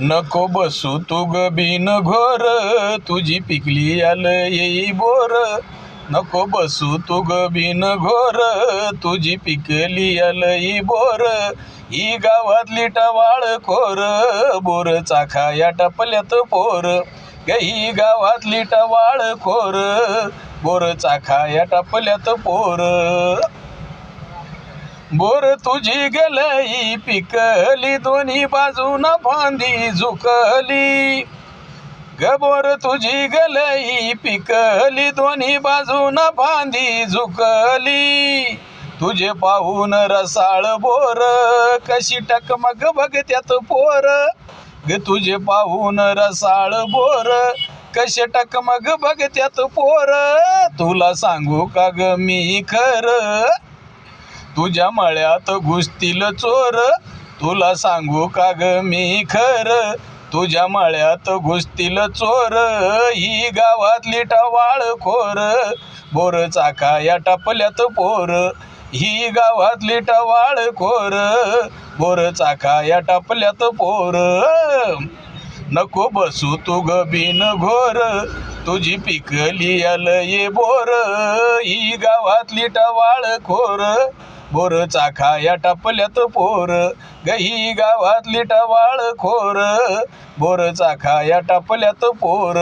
नको बसू तू बिन घोर. तुझी पिकली आल येई बोर. नको बसू तू बिन घोर. तुझी पिकली आल ई बोर. ही गावातली टवाळ खोर. बोर चाखा या टपल्यात पोर. ग ही गावातली टवाळ खोर. बोर चाखा या टपल्यात पोर. बोर तुझी गेलई पिकली दोन्ही बाजून फांदी झुकली. गबोर तुझी गलई पिकली दोन्ही बाजून फांदी झुकली. तुझे पाहून रसाळ बोर कशी टकमक बघत्यात पोर. ग तुझे पाहून रसाळ बोर कसे टकमक बघत्यात पोर. तुला सांगू का ग मी खरं? तुझ्या मळ्यात घुसतील चोर. तुला सांगू का ग मी खर? तुझ्या मळ्यात घुसतील चोर. ही गावातली टवाळ खोर. बोर चाका या टपल्यात पोर. ही गावातली टवाळ खोर. बोर चाका या टपल्यात पोर. नको बसू तू ग बिन घोर. तुझी पिकली आल ये बोर. ही गावातली टवाळ खोर. बोर चाखा या टपल्यात पोर. गही गावातली टवाळ खोर. बोर चाखा या टपल्यात पोर.